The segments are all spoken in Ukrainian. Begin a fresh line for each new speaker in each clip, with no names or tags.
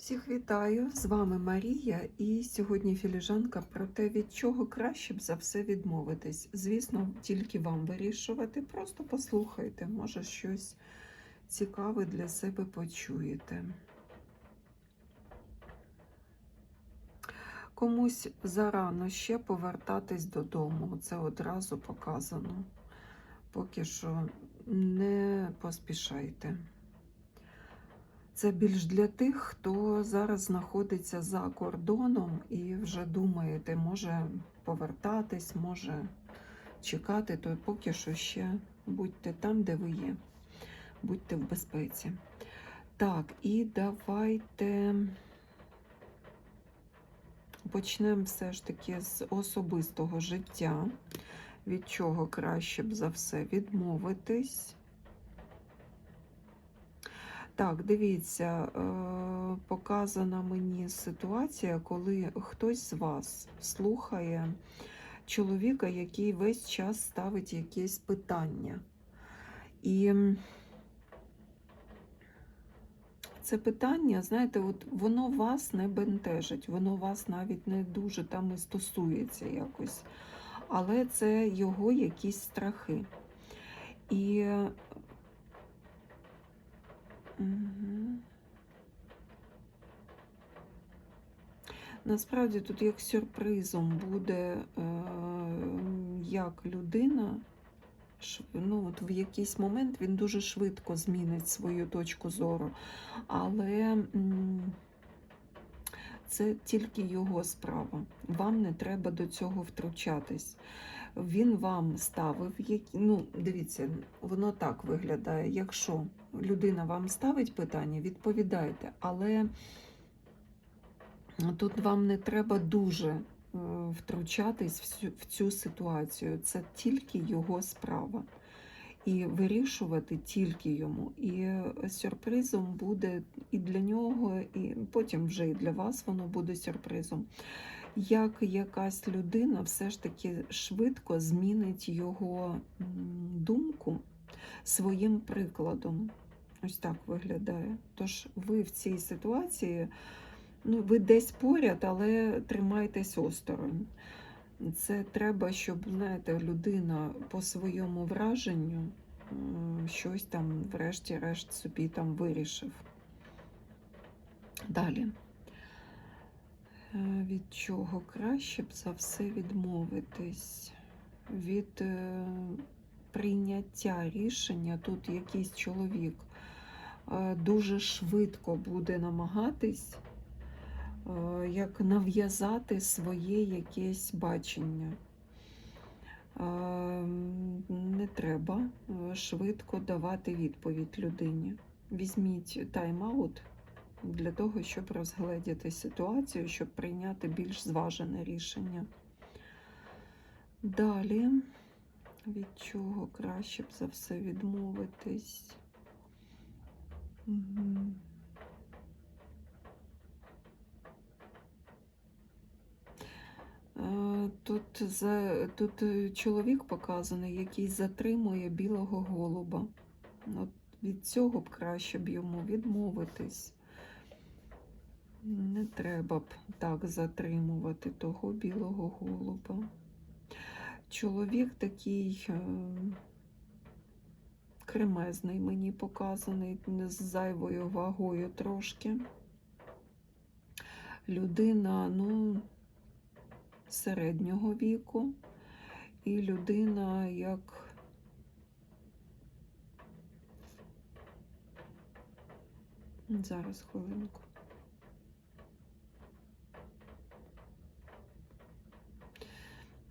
Всіх вітаю! З вами Марія, і сьогодні філіжанка про те, від чого краще б за все відмовитись. Звісно, тільки вам вирішувати. Просто послухайте, може щось цікаве для себе почуєте. Комусь зарано ще повертатись додому. Це одразу показано. Поки що не поспішайте. Це більш для тих, хто зараз знаходиться за кордоном і вже думаєте, може повертатись, може чекати, то поки що ще будьте там, де ви є. Будьте в безпеці. Так, і давайте почнемо все ж таки з особистого життя, від чого краще б за все відмовитись. Так, дивіться, е, показана мені ситуація, коли хтось з вас слухає чоловіка, який весь час ставить якесь питання. І це питання, знаєте, от воно вас не бентежить, воно вас навіть не дуже там і стосується якось. Але це його якісь страхи. І Насправді тут як сюрпризом буде, е, як людина, ну, от в якийсь момент він дуже швидко змінить свою точку зору, але це тільки його справа. Вам не треба до цього втручатись він вам ставив, які, ну, дивіться, воно так виглядає. Якщо людина вам ставить питання, відповідайте, але тут вам не треба дуже е, втручатись в цю ситуацію. Це тільки його справа. І вирішувати тільки йому. І сюрпризом буде і для нього, і потім вже і для вас воно буде сюрпризом як якась людина все ж таки швидко змінить його думку своїм прикладом. Ось так виглядає. Тож ви в цій ситуації, ну, ви десь поряд, але тримайтесь осторонь. Це треба, щоб, знаєте, людина по своєму враженню щось там, врешті-решт, собі там вирішив. Далі. Е, від чого краще б за все відмовитись? Від е, прийняття рішення тут якийсь чоловік е, дуже швидко буде намагатись як нав'язати своє якесь бачення. Не треба швидко давати відповідь людині. Візьміть тайм-аут для того, щоб розгледіти ситуацію, щоб прийняти більш зважене рішення. Далі, від чого краще б за все відмовитись. Угу. Тут тут е, чоловік показаний, який затримує білого голуба. От Від цього б краще б йому відмовитись. Не треба б так затримувати того білого голуба. Чоловік такий е, кремезний, мені показаний, не з зайвою вагою трошки. Людина, ну, середнього віку, і людина як зараз хвилинку.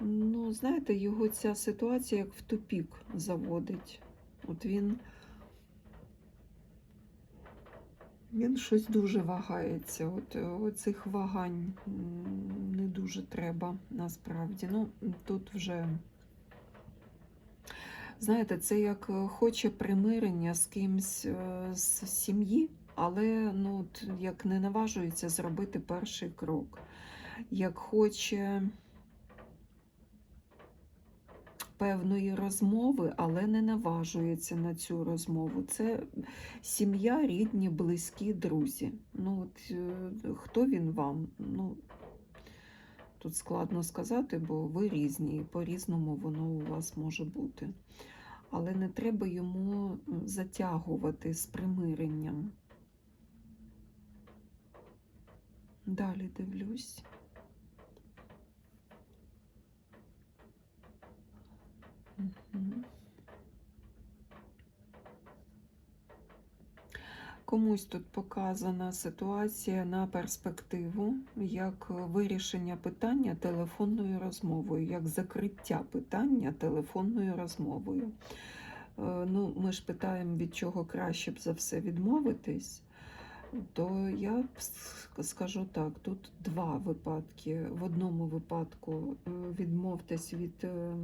Ну, знаєте, його ця ситуація як в тупік заводить. От він він щось дуже вагається. От Оцих вагань не дуже треба насправді. Ну, тут вже, знаєте, це як хоче примирення з кимсь е, з сім'ї, але ну, от, як не наважується зробити перший крок. Як хоче певної розмови, але не наважується на цю розмову. Це сім'я, рідні, близькі, друзі. Ну, от, е, хто він вам? Ну, тут складно сказати, бо ви різні, і по-різному воно у вас може бути. Але не треба йому затягувати з примиренням. Далі дивлюсь. Комусь тут показана ситуація на перспективу, як вирішення питання телефонною розмовою, як закриття питання телефонною розмовою. Е, Ну, ми ж питаємо, від чого краще б за все відмовитись, то я скажу так: тут два випадки. В одному випадку е, відмовтесь від е,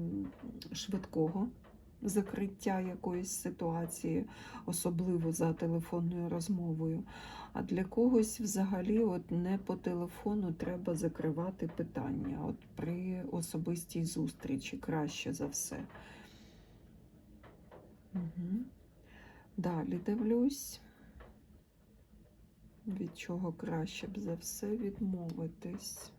швидкого закриття якоїсь ситуації, особливо за телефонною розмовою. А для когось взагалі от не по телефону треба закривати питання. От при особистій зустрічі краще за все. Угу. Далі дивлюсь, від чого краще б за все відмовитись.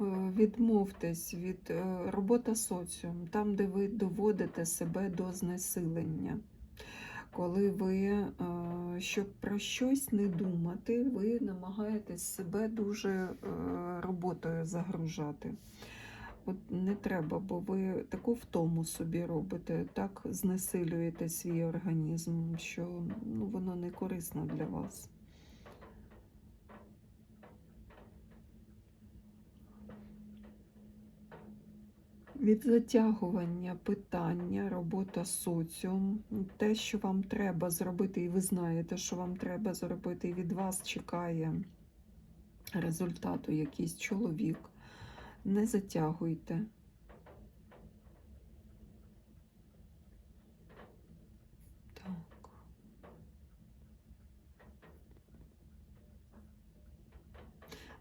Відмовтесь від е, робота соціум, там, де ви доводите себе до знесилення. Коли ви, е, щоб про щось не думати, ви намагаєтесь себе дуже е, роботою загружати. От не треба, бо ви таку втому собі робите, так знесилюєте свій організм, що ну, воно не корисно для вас. Від затягування питання, робота соціум, те, що вам треба зробити, і ви знаєте, що вам треба зробити, і від вас чекає результату якийсь чоловік. Не затягуйте. Так.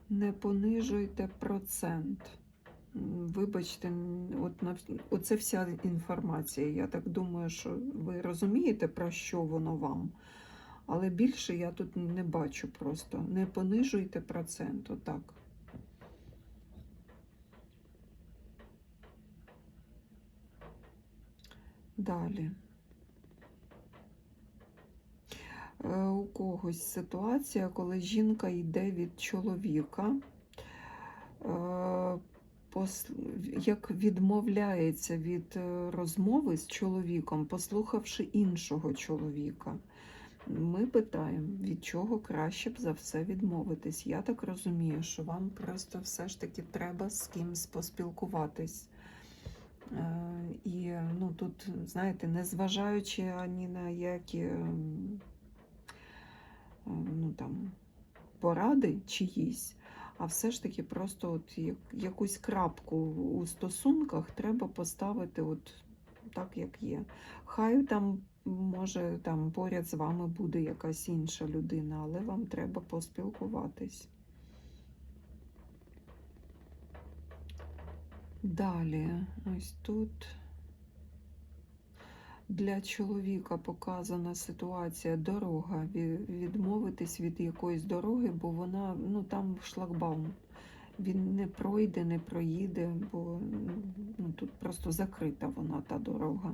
Не понижуйте процент. Вибачте, от на, оце вся інформація. Я так думаю, що ви розумієте, про що воно вам. Але більше я тут не бачу просто. Не понижуйте процент, отак. Далі. Е, У когось ситуація, коли жінка йде від чоловіка, е, як відмовляється від е, розмови з чоловіком, послухавши іншого чоловіка. Ми питаємо, від чого краще б за все відмовитись. Я так розумію, що вам просто все ж таки треба з кимсь поспілкуватись. Е, І ну, тут, знаєте, незважаючи ані на які е, ну, там, поради чиїсь, а все ж таки просто от якусь крапку у стосунках треба поставити от так, як є. Хай там, може, там поряд з вами буде якась інша людина, але вам треба поспілкуватись. Далі, ось тут для чоловіка показана ситуація дорога. Відмовитись від якоїсь дороги, бо вона ну там шлагбаум. Він не пройде, не проїде, бо ну, тут просто закрита вона та дорога.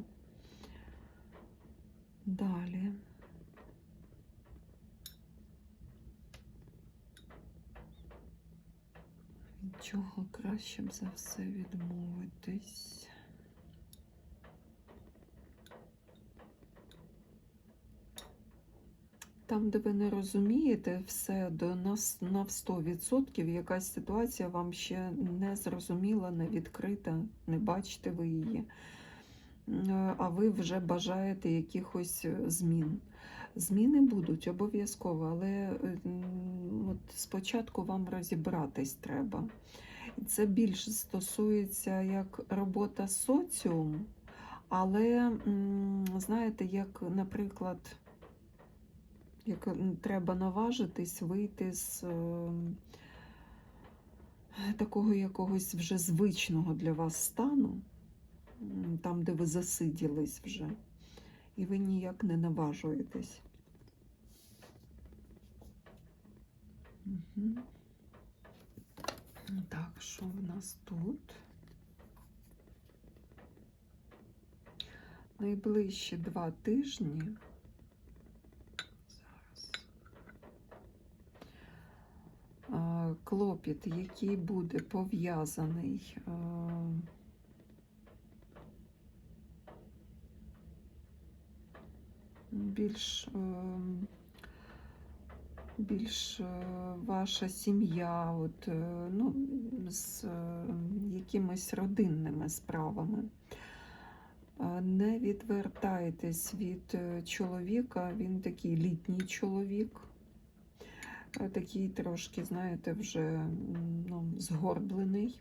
Далі. Від чого краще б за все відмовитись? Там, де ви не розумієте все до нас на 100%, якась ситуація вам ще не зрозуміла, не відкрита, не бачите ви її, Е, а ви вже бажаєте якихось е, змін. Зміни будуть обов'язково, але е, от спочатку вам розібратись треба. Це більше стосується як робота соціум, але, знаєте, як, наприклад, як треба наважитись вийти з е, такого якогось вже звичного для вас стану, там, де ви засиділись вже, і ви ніяк не наважуєтесь. Угу. Так, що в нас тут? Найближчі два тижні. Зараз. А, Клопіт, який буде пов'язаний. Більш, ем, більш е, ваша сім'я, от, е, ну, з е, якимись родинними справами. Е, Не відвертайтесь від е, чоловіка, він такий літній чоловік, е, такий трошки, знаєте, вже ну, згорблений.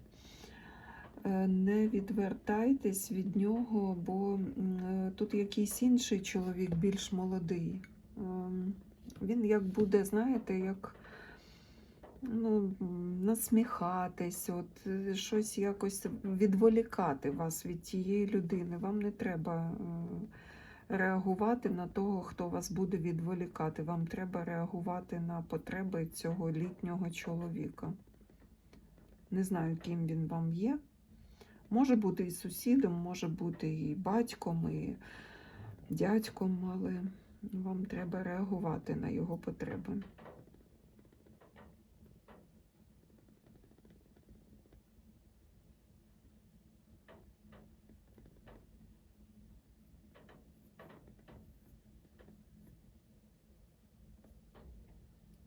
Е, Не відвертайтесь від нього, бо е, тут якийсь інший чоловік, більш молодий. Ем, Він як буде, знаєте, як ну, насміхатись, от, е, щось якось відволікати вас від тієї людини. Вам не треба е, реагувати на того, хто вас буде відволікати. Вам треба реагувати на потреби цього літнього чоловіка. Не знаю, ким він вам є. Може бути і сусідом, може бути і батьком, і дядьком, але вам треба реагувати на його потреби.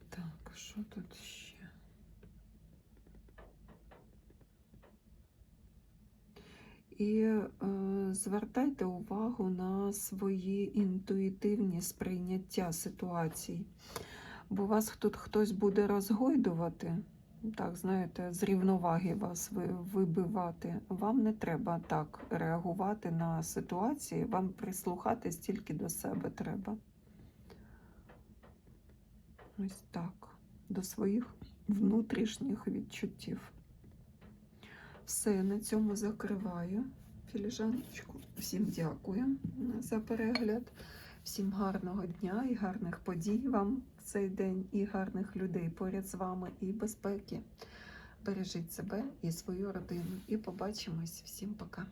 Так, що тут ще? І е, звертайте увагу на свої інтуїтивні сприйняття ситуацій. Бо вас тут хтось буде розгойдувати, так, знаєте, з рівноваги вас вибивати. Вам не треба так реагувати на ситуації, вам прислухатись тільки до себе треба. Ось так, до своїх внутрішніх відчуттів. Все, на цьому закриваю філіжаночку. Всім дякую за перегляд. Всім гарного дня і гарних подій вам в цей день, і гарних людей поряд з вами, і безпеки. Бережіть себе і свою родину. І побачимось. Всім пока.